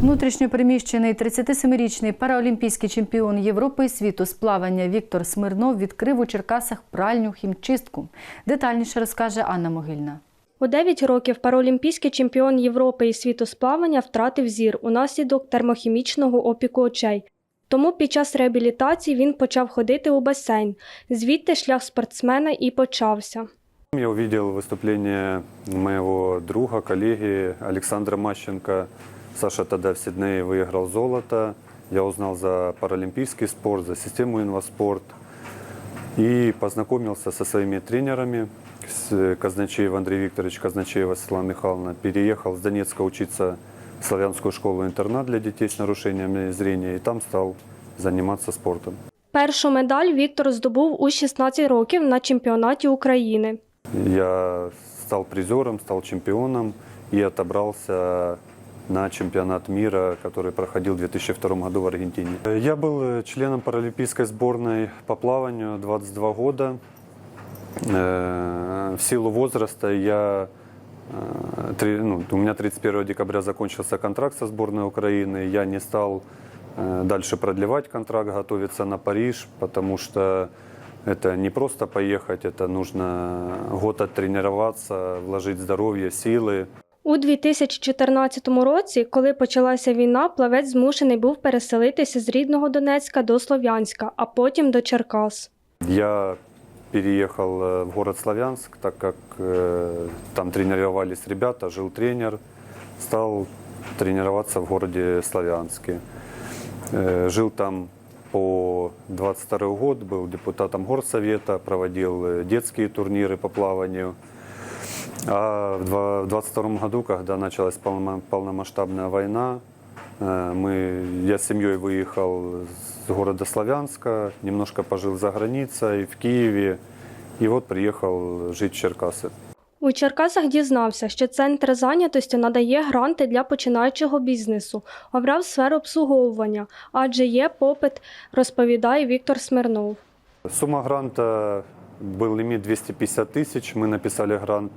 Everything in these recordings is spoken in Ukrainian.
Внутрішньопереміщений 37-річний параолімпійський чемпіон Європи і світу з плавання Віктор Смирнов відкрив у Черкасах пральню хімчистку. Детальніше розкаже Анна Могильна. У 9 років паралімпійський чемпіон Європи і світу з плавання втратив зір унаслідок термохімічного опіку очей. Тому під час реабілітації він почав ходити у басейн. Звідти шлях спортсмена і почався. Я увидел выступление моего друга, коллеги Александра Мащенко. Саша тогда в Сиднее выиграл золото. Я узнал за паралимпийский спорт, за систему инваспорт. И познакомился со своими тренерами. С Казначеев Андрей Викторович, Казначеева Светлана Михайловна. Переехал с Донецка учиться в славянскую школу-интернат для детей с нарушениями зрения. И там стал заниматься спортом. Першу медаль Віктор здобув у 16 років на чемпіонаті України. Я стал призером, стал чемпионом и отобрался на чемпионат мира, который проходил в 2002 году в Аргентине. Я был э, членом паралимпийской сборной по плаванию 22 года. Э, В силу возраста я э, ну, у меня 31 декабря закончился контракт со сборной Украины. Я не стал дальше продлевать контракт, готовиться на Париж, потому что это не просто поехать, это нужно год оттренироваться, вложить здоровье, силы. У 2014 році, коли почалася війна, плавець змушений був переселитися з рідного Донецька до Слов'янська, а потім до Черкас. Я переехал э, в город Славянск, так как э, там тренировались ребята, жил тренер, стал тренироваться в городе Славянске. Э, Жил там по 22 год, был депутатом горсовета, проводил э, детские турниры по плаванию. А в два- в 22 году, когда началась полнома- полномасштабная война, э, мы, я с семьей выехал с города Славянска, немножко пожил за границей, в Киеве, и вот приехал жить в Черкасы. У Черкасах дізнався, що центр зайнятості надає гранти для починаючого бізнесу, обрав сферу обслуговування, адже є попит, розповідає Віктор Смирнов. Сумма гранта был лимит 250 тысяч, мы написали грант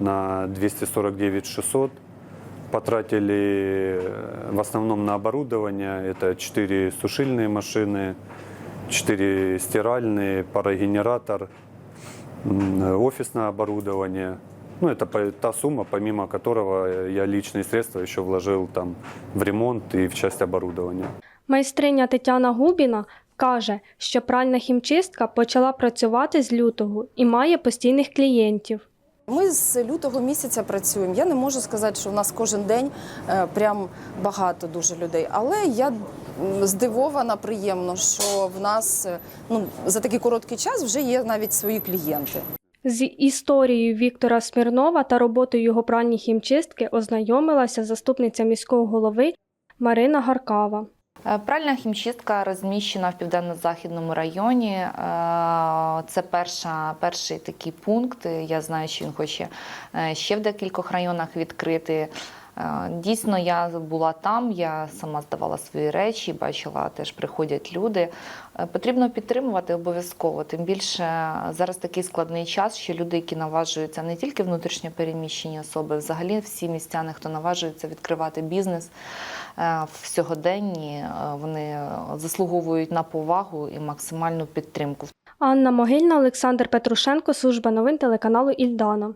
на 249 600, потратили э, в основном на оборудование, это 4 сушильные машины, 4 стиральные, парогенератор, м, офисное оборудование. Ну, это по- та сумма, помимо которого я личные средства еще вложил там в ремонт и в часть оборудования. Майстриня Тетяна Губіна каже, що пральна хімчистка почала працювати з лютого і має постійних клієнтів. Ми з лютого місяця працюємо. Я не можу сказати, що в нас кожен день е, прям багато дуже людей. Але я здивована приємно, що в нас е, ну, за такий короткий час вже є навіть свої клієнти. З історією Віктора Смірнова та роботою його пральні хімчистки ознайомилася заступниця міського голови Марина Гаркава. Е, Пральна хімчистка розміщена в південно-західному районі. Е, Це перша, перший такий пункт. Я знаю, що він хоче е, ще в декількох районах відкрити. Е, Дійсно, я була там, я сама здавала свої речі, бачила, теж приходять люди. Е, Потрібно підтримувати обов'язково. Тим більше зараз такий складний час, що люди, які наважуються не тільки внутрішньо переміщені особи, взагалі всі містяни, хто наважується відкривати бізнес е, в сьогоденні, е, вони заслуговують на повагу і максимальну підтримку. Анна Могильна, Олександр Петрушенко, служба новин телеканалу Ільдана.